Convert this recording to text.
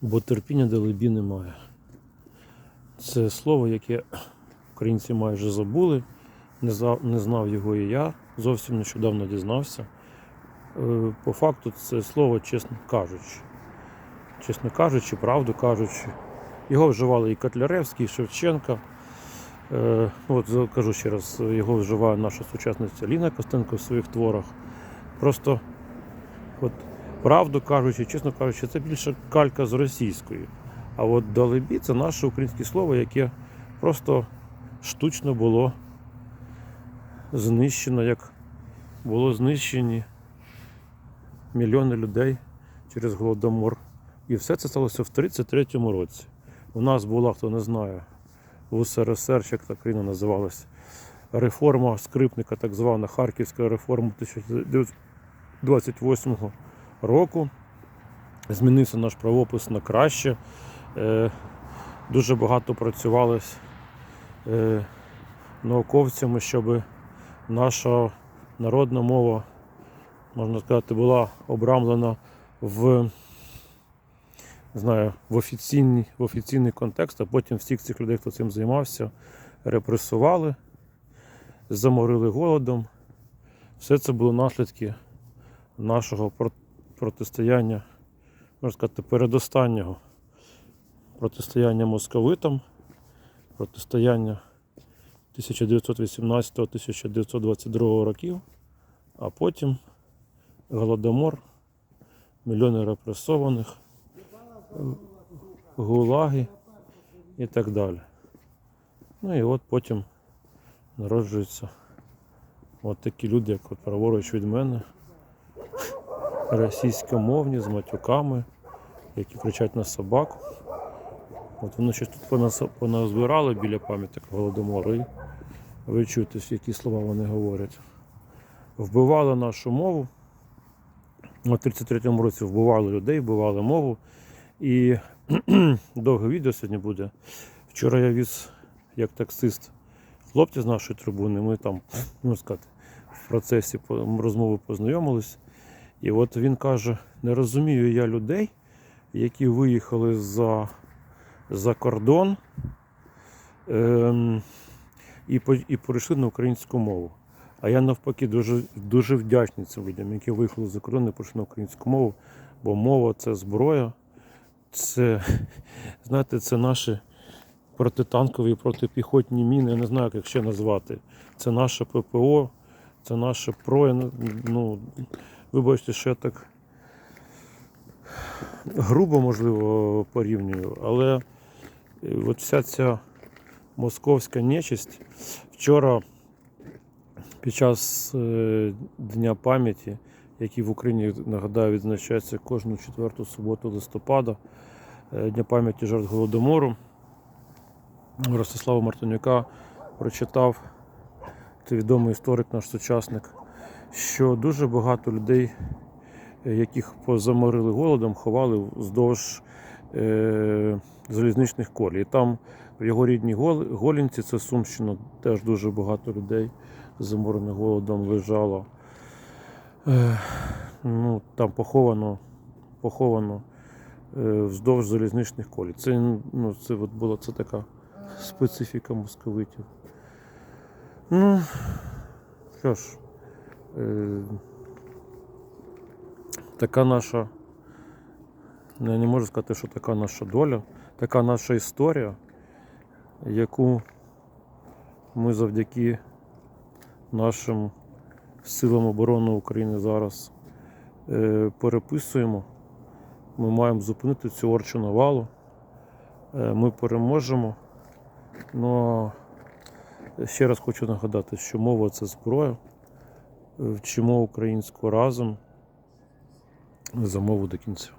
бо терпіння далебі немає. Це слово, яке українці майже забули, не, знав його і я, зовсім нещодавно дізнався. Е, По факту це слово, чесно кажучи. Чесно кажучи, правду кажучи. Його вживали і Котляревський, і Шевченка. Е, От кажу ще раз, його вживає наша сучасниця Ліна Костенко в своїх творах. Просто от, правду кажучи, чесно кажучи, це більше калька з російської. А от далебі це наше українське слово, яке просто штучно було знищено, як було знищені мільйони людей через голодомор. І все це сталося в 33-му році. У нас була, хто не знає, в УСРСР, як та країна називалась, реформа скрипника, так звана Харківська реформа 1928 року. Змінився наш правопис на краще. Е, Дуже багато працювалось е, науковцями, щоб наша народна мова, можна сказати, була обрамлена в, знаю, в, офіційний, в офіційний контекст, а потім всіх цих людей, хто цим займався, репресували, заморили голодом. Все це були наслідки нашого протистояння, можна сказати, передостаннього протистояння московитам, протистояння 1918-1922 років, а потім голодомор, мільйони репресованих, гулаги і так далі. Ну і от потім народжуються от такі люди, як от праворуч від мене, російськомовні з матюками, які кричать на собаку. От вони щось тут поназбирали біля пам'ятника Голодомору і ви чуєте, які слова вони говорять. Вбивали нашу мову. У 33-му році вбивали людей, вбивали мову. І довге відео сьогодні буде. Вчора я віз як таксист хлопця з нашої трибуни. Ми там, ну сказати, в процесі розмови познайомились. І от він каже: не розумію я людей, які виїхали за, за кордон ем, і, і перейшли на українську мову. А я навпаки дуже, дуже вдячний цим людям, які виїхали за кордон і перейшли на українську мову, бо мова це зброя, це, знаєте, це наші протитанкові, протипіхотні міни, я не знаю, як ще назвати. Це наше ППО, це наше ПРО. Я вибачте, що я так грубо, можливо, порівнюю, але е, от вся ця московська нечисть вчора під час е, Дня пам'яті, який в Україні, нагадаю, відзначається кожну четверту суботу листопада, е, Дня пам'яті жертв Голодомору, Ростислава Мартинюка прочитав, це відомий історик, наш сучасник, що дуже багато людей, е, яких позаморили голодом, ховали вздовж е, залізничних колій. І там в його рідній Гол- Голінці, це Сумщина, теж дуже багато людей заморених голодом лежало. Е, ну, там поховано, поховано е, вздовж залізничних колій. Це, ну, це от була це така специфіка московитів. Ну, що ж, така наша, ну, я не можу сказати, що така наша доля, така наша історія, яку ми завдяки нашим силам оборони України зараз е, переписуємо. Ми маємо зупинити цю орчу навалу. Е, ми переможемо. Ну, ще раз хочу нагадати, що мова це зброя. Вчимо українську разом Замову до кінця.